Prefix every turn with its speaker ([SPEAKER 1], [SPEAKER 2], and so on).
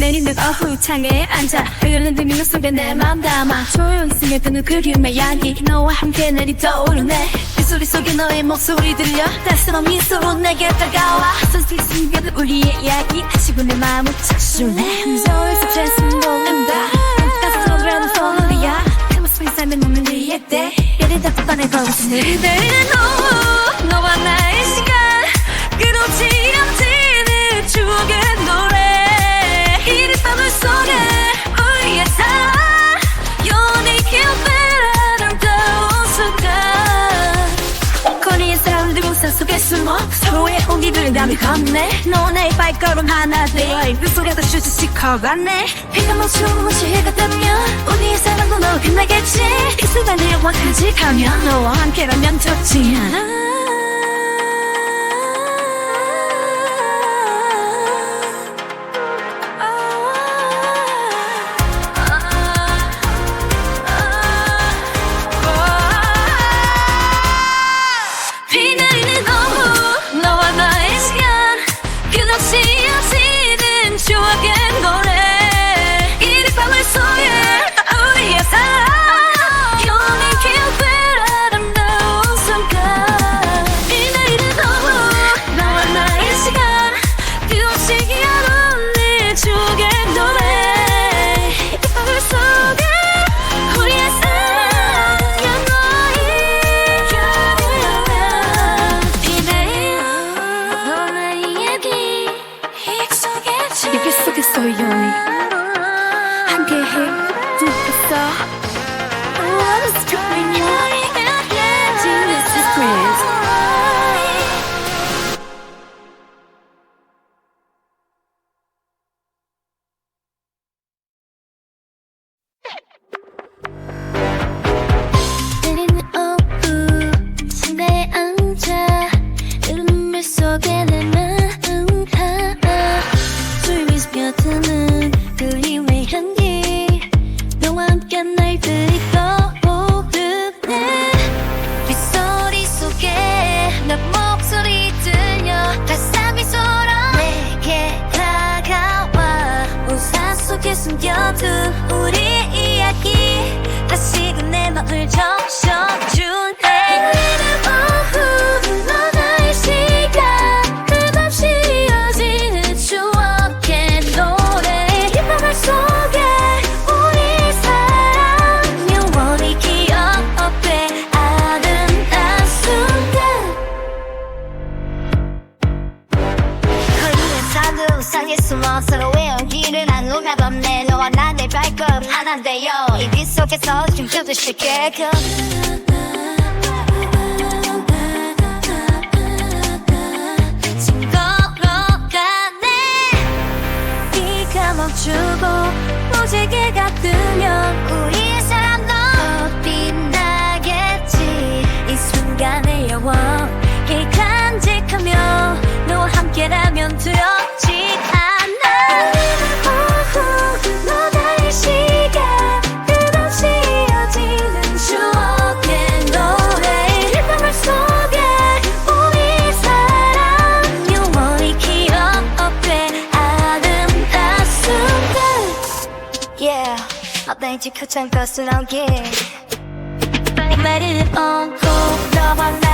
[SPEAKER 1] 내리는 어후창에 앉아 흐르는 민호 속에 내 맘 담아 조용히 스며드는 그리움의 향기 너와 함께 내리 떠오르네 그 소리 속에 너의 목소리 들려 따스러운 미소로 내게 다가와 선수의 숨겨둔 우리의 이야기 하시고 내 마음을 착수네 서울 스트레스는 모른다 가슴으로는 소리야 그 삶의 눈을 위해 때 예리다 뻔해 거기서 내리는 오후 너 서로의 온기를 남이 건네. 너와 나의 발걸음 하나 되어 그 소리가 슈즈씩 커가네. 비가 멈추고 무시해가 되면 우리의 사랑도 너 끝나겠지. 이 순간을 영원까지 가면 너와 함께라면 좋지 않아 떠오르네. 빗소리 속에 내 목소리 들려. 따스한 미소로 내게 다가와. 우산 속에 숨겨둔 우리
[SPEAKER 2] 온기를 나누나 밤내 너와 나내 발걸음 하나 되어 이빛 속에서 춤추듯 쉽게끔.
[SPEAKER 1] 지금 걸어가네. 비가 멈추고 무지개가 뜨면 왠지 귀찮고 쓰나게. 말을 엉고 너와 나